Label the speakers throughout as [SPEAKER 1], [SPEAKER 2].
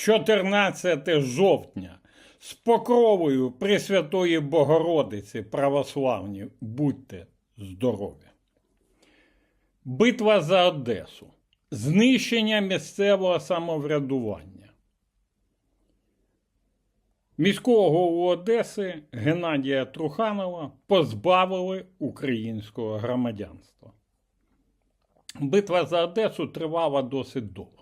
[SPEAKER 1] 14 жовтня з покровою Пресвятої Богородиці православні. Будьте здорові. Битва за Одесу. Знищення місцевого самоврядування. Міського голову Одеси Геннадія Труханова позбавили українського громадянства. Битва за Одесу тривала досить довго.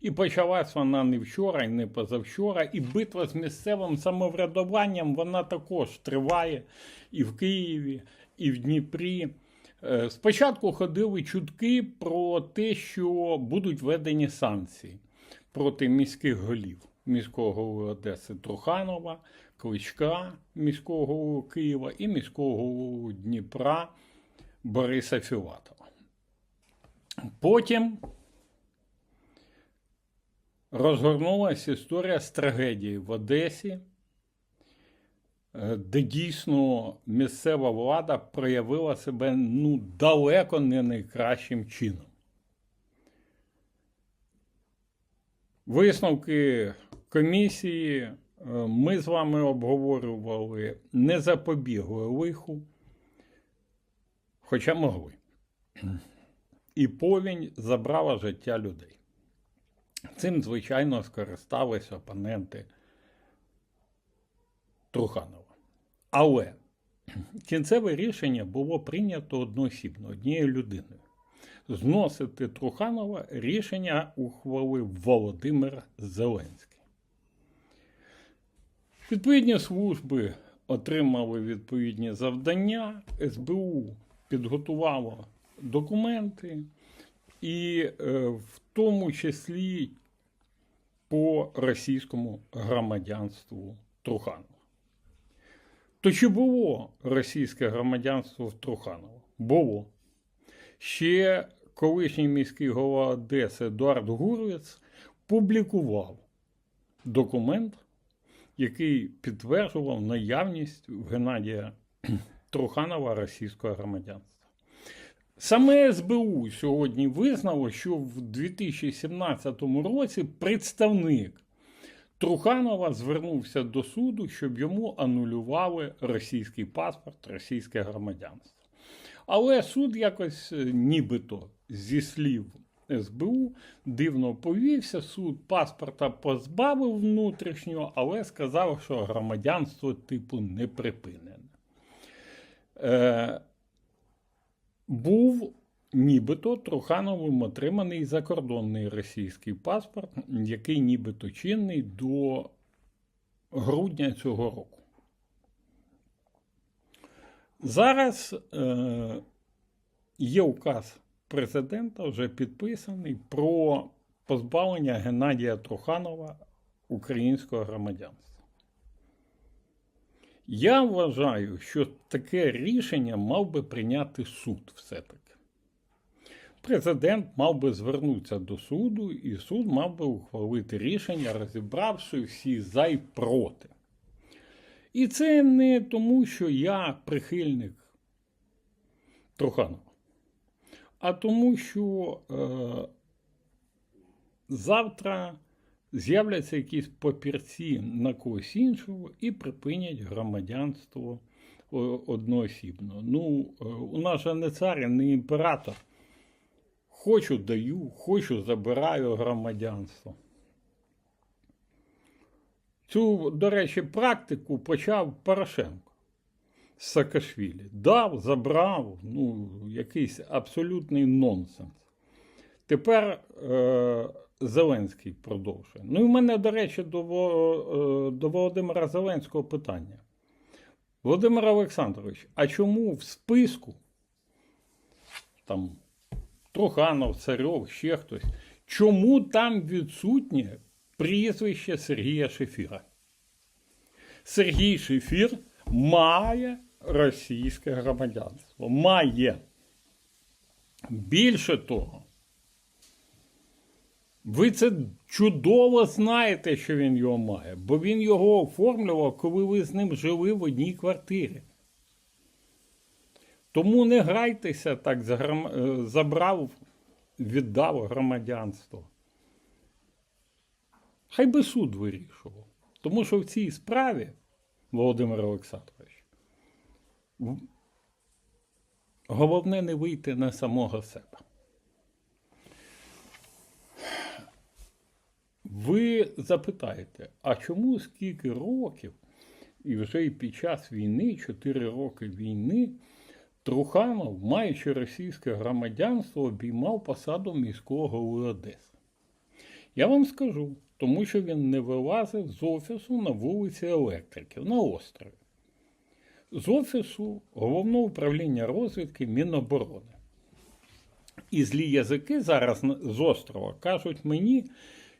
[SPEAKER 1] І почалась вона не вчора, і не позавчора. І битва з місцевим самоврядуванням вона також триває і в Києві, і в Дніпрі. Е, Спочатку ходили чутки про те, що будуть введені санкції проти міських голів міського голови Одеси Труханова, Кличка міського голови Києва і міського голови Дніпра Бориса Філатова. Потім розгорнулася історія з трагедії в Одесі, е, де дійсно місцева влада проявила себе ну, далеко не найкращим чином. Висновки комісії е, ми з вами обговорювали, не запобігли лиху, хоча могли. І повінь забрала життя людей. Цим, звичайно, скористались опоненти Труханова. Але кінцеве рішення було прийнято одноосібно, однією людиною. Зносити Труханова рішення ухвалив Володимир Зеленський. Відповідні служби отримали відповідні завдання, СБУ підготувало документи, і е, в тому числі по російському громадянству Труханова. То чи було російське громадянство в Труханова? Було. Ще колишній міський голова Одеси Едуард Гурвіц публікував документ, який підтверджував наявність в Геннадія Труханова російського громадянства. Саме СБУ сьогодні визнало, що в 2017 році представник Труханова звернувся до суду, щоб йому анулювали російський паспорт, російське громадянство. Але суд якось е, нібито зі слів СБУ дивно повівся. Суд паспорта позбавив внутрішнього, але сказав, що громадянство типу не припинене. Е, був нібито Трухановим отриманий закордонний російський паспорт, який нібито чинний до грудня цього року. Зараз е, є указ президента, вже підписаний про позбавлення Геннадія Труханова українського громадянства. Я вважаю, що таке рішення мав би прийняти суд все-таки. Президент мав би звернутися до суду, і суд мав би ухвалити рішення, розібравши всі за і проти. І це не тому, що я прихильник Труханова, а тому, що е, завтра з'являться якісь папірці на когось іншого і припинять громадянство одноосібно. Ну, е, у нас же не цар, не імператор. Хочу даю, хочу забираю громадянство. Цю, до речі, практику почав Порошенко з Саакашвілі. Дав, забрав, ну, якийсь абсолютний нонсенс. Тепер е, Зеленський продовжує. Ну і в мене, до речі, до, е, до Володимира Зеленського питання. Володимир Олександрович, а чому в списку там Труханов, Царьов, ще хтось, чому там відсутнє прізвище Сергія Шефіра? Сергій Шефір має російське громадянство. Має. Більше того, ви це чудово знаєте, що він його має, бо він його оформлював, коли ви з ним жили в одній квартирі. Тому не грайтеся так, е, забрав, віддав громадянство. Хай би суд вирішував. Тому що в цій справі, Володимир Олександрович, головне не вийти на самого себе. Ви запитаєте, а чому скільки років, і вже і під час війни, 4 роки війни, Труханов, маючи російське громадянство, обіймав посаду міського голови Одеси? Я вам скажу, тому що він не вилазив з офісу на вулиці Електриків на острові. З офісу головного управління розвідки Міноборони. І злі язики зараз з острова кажуть мені,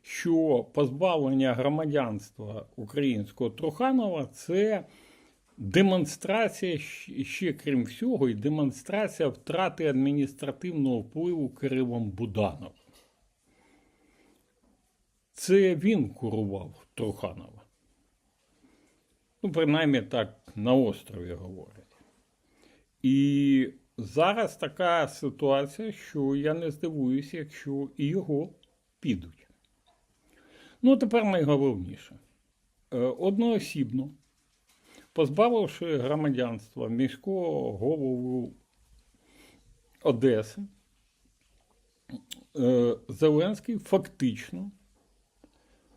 [SPEAKER 1] що позбавлення громадянства українського Труханова це демонстрація ще крім всього, і демонстрація втрати адміністративного впливу Кирилом Будановим. Це він курував Труханова. Ну, принаймні так на острові говорять. І зараз така ситуація, що я не здивуюся, якщо і його підуть. Ну, тепер найголовніше. Е, Одноосібно, позбавивши громадянства міського голову Одеси, е, Зеленський фактично,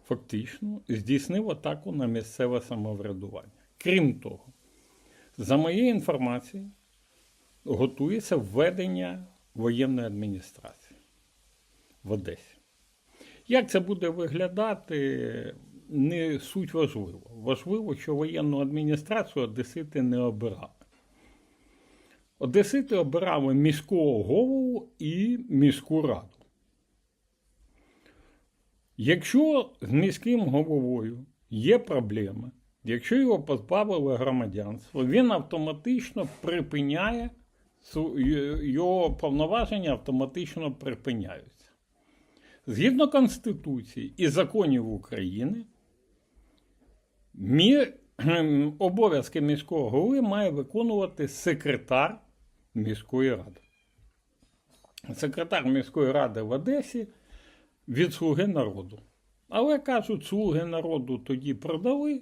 [SPEAKER 1] фактично здійснив атаку на місцеве самоврядування. Крім того, за моєю інформацією, готується введення воєнної адміністрації в Одесі. Як це буде виглядати, не суть важливо. Важливо, що воєнну адміністрацію одесити не обирали. Одесити обирали міського голову і міську раду. Якщо з міським головою є проблеми, якщо його позбавили громадянства, він автоматично припиняє його повноваження автоматично припиняються. Згідно Конституції і законів України, мі... обов'язки міського голови має виконувати секретар міської ради. Секретар міської ради в Одесі від Слуги народу. Але кажуть, слуги народу тоді продали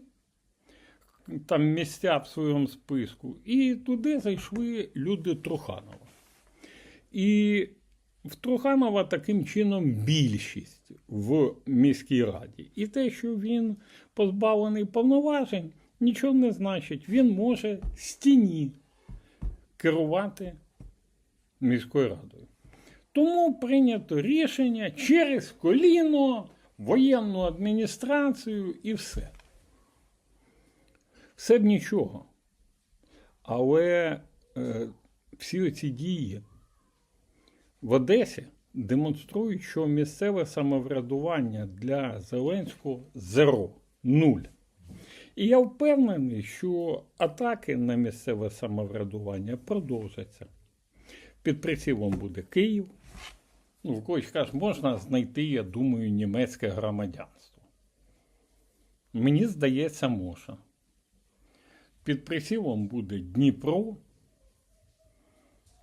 [SPEAKER 1] там місця в своєму списку, і туди зайшли люди Труханова. І в Труханова таким чином більшість в міській раді. І те, що він позбавлений повноважень, нічого не значить. Він може з тіні керувати міською радою. Тому прийнято рішення через коліно, воєнну адміністрацію і все. Все б нічого. Але е, всі ці дії в Одесі демонструють, що місцеве самоврядування для Зеленського зеро, нуль. І я впевнений, що атаки на місцеве самоврядування продовжаться. Під прицілом буде Київ. Ну, в когось каже, можна знайти, я думаю, німецьке громадянство. Мені здається, можна. Під прицілом буде Дніпро.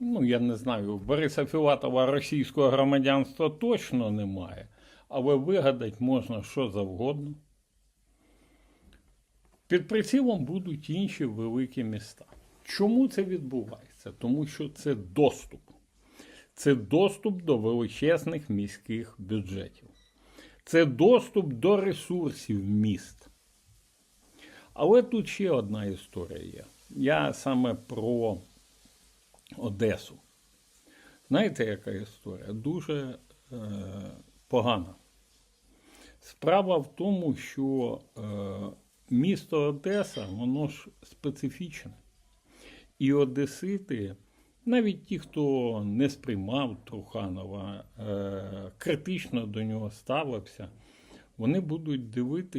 [SPEAKER 1] Ну, я не знаю, Бориса Філатова російського громадянства точно немає, але вигадати можна що завгодно. Під прицілом будуть інші великі міста. Чому це відбувається? Тому що це доступ. Це доступ до величезних міських бюджетів. Це доступ до ресурсів міст. Але тут ще одна історія є. Я саме про Одесу. Знаєте, яка історія? Дуже е, погана. Справа в тому, що е, місто Одеса, воно ж специфічне. І одесити, навіть ті, хто не сприймав Труханова, е, критично до нього ставився, вони будуть дивитися.